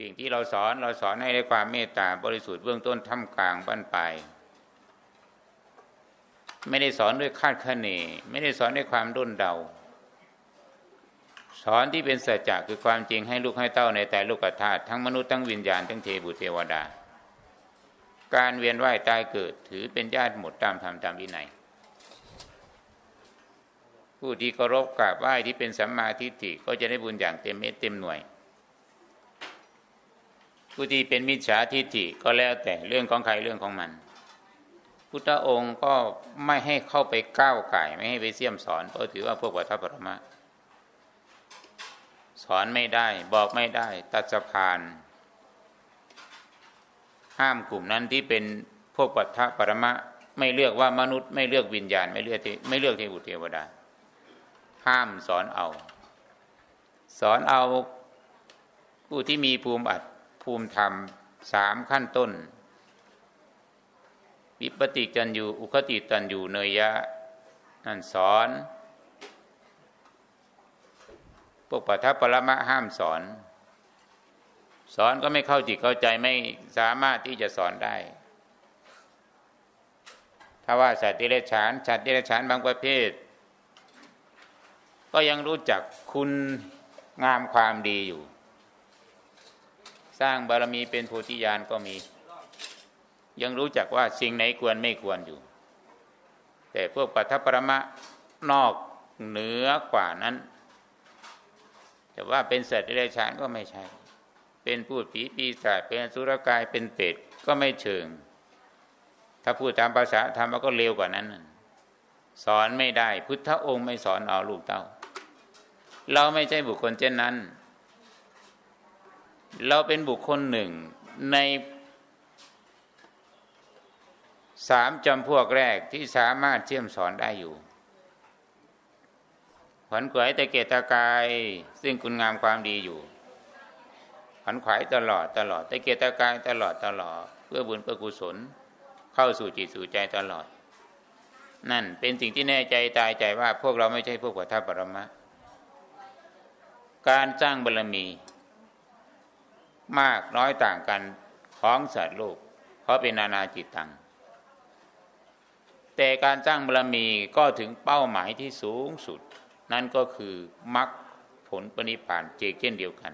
สิ่งที่เราสอนเราสอนให้ได้ความเมตตาบริสุทธิ์เบื้องต้นท่ามกลางบั้นปลายไม่ได้สอนด้วยคาดคะเนไม่ได้สอนด้วยความด้นเดา สอนที่เป็นสัจจะคือความจริงให้ลูกให้เต้าในแต่ลูกธาตุทั้งมนุษย์ทั้งวิญญาณทั้งเทบุตรเทวดา การเวียนว่ายตายเกิดถือเป็นญาติหมดตามธรรมตามวินัยผู้ที่เคารพกราบไหว้ที่เป็นสัมมาทิฏฐิก็จะได้บุญอย่างเต็มเม็ดเต็มหน่วย ผู้ที่เป็นมิจฉาทิฏฐิก็แล้วแต่เรื่องของใครเรื่องของมัน พุทธองค์ก็ไม่ให้เข้าไปก้าวไก่ไม่ให้ไปเสี่ยมสอนเพราะถือว่าพวกวัฏปรมะสอนไม่ได้บอกไม่ได้ ตัดสะพาน ห้ามกลุ่มนั้นที่เป็นพวกปัทภปรมะ ไม่เลือกว่ามนุษย์ไม่เลือกวิญญาณ ไม่เลือกไม่เลือกเทวเทวดา ห้ามสอนเอา สอนเอาผู้ที่มีภูมิอัด ภูมิธรรมสามขั้นต้น วิปติจันอยู่อุคติตันอยู่เนยยะ นั่นสอน พวกปัทภปรมะห้ามสอน สอนก็ไม่เข้าจิตเข้าใจไม่สามารถที่จะสอนได้ ถ้าว่าสัตว์เดรัจฉานสัตว์เดรัจฉานบางประเภท ก็ยังรู้จักคุณงามความดีอยู่ สร้างบารมีเป็นโพธิญาณก็มี ยังรู้จักว่าสิ่งไหนควรไม่ควรอยู่ แต่พวกปัทภปรมะนอกเหนือกว่านั้น แต่ว่าเป็นสัตว์เดรัจฉานก็ไม่ใช่ เป็นพูดผีปีศาจเป็นสุรกายเป็นเปรตก็ไม่เชิง ถ้าพูดตามภาษาธรรมก็เร็วกว่านั้น สอนไม่ได้ พุทธองค์ไม่สอนเอาลูกเต้า เราไม่ใช่บุคคลเช่นนั้น เราเป็นบุคคลหนึ่งในสามจำพวกแรกที่สามารถเชื่อมสอนได้อยู่ขวัญขวายแต่เกตกาย ซึ่งคุณงามความดีอยู่ขวัญขวายตลอดตลอดแต่เกตกายตลอดตลอด เพื่อบุญเพื่อกุศล เข้าสู่จิตสู่ใจตลอด นั่นเป็นสิ่งที่แน่ใจตายใจว่าพวกเราไม่ใช่พวกวัฏปรมะ การสร้างบารมี มากน้อยต่างกันของสัตว์โลก เพราะเป็นนานาจิตตัง แต่การสร้างบารมีก็ถึงเป้าหมายที่สูงสุด นั่นก็คือมรรคผลปณิพานเจกเช่นเดียวกัน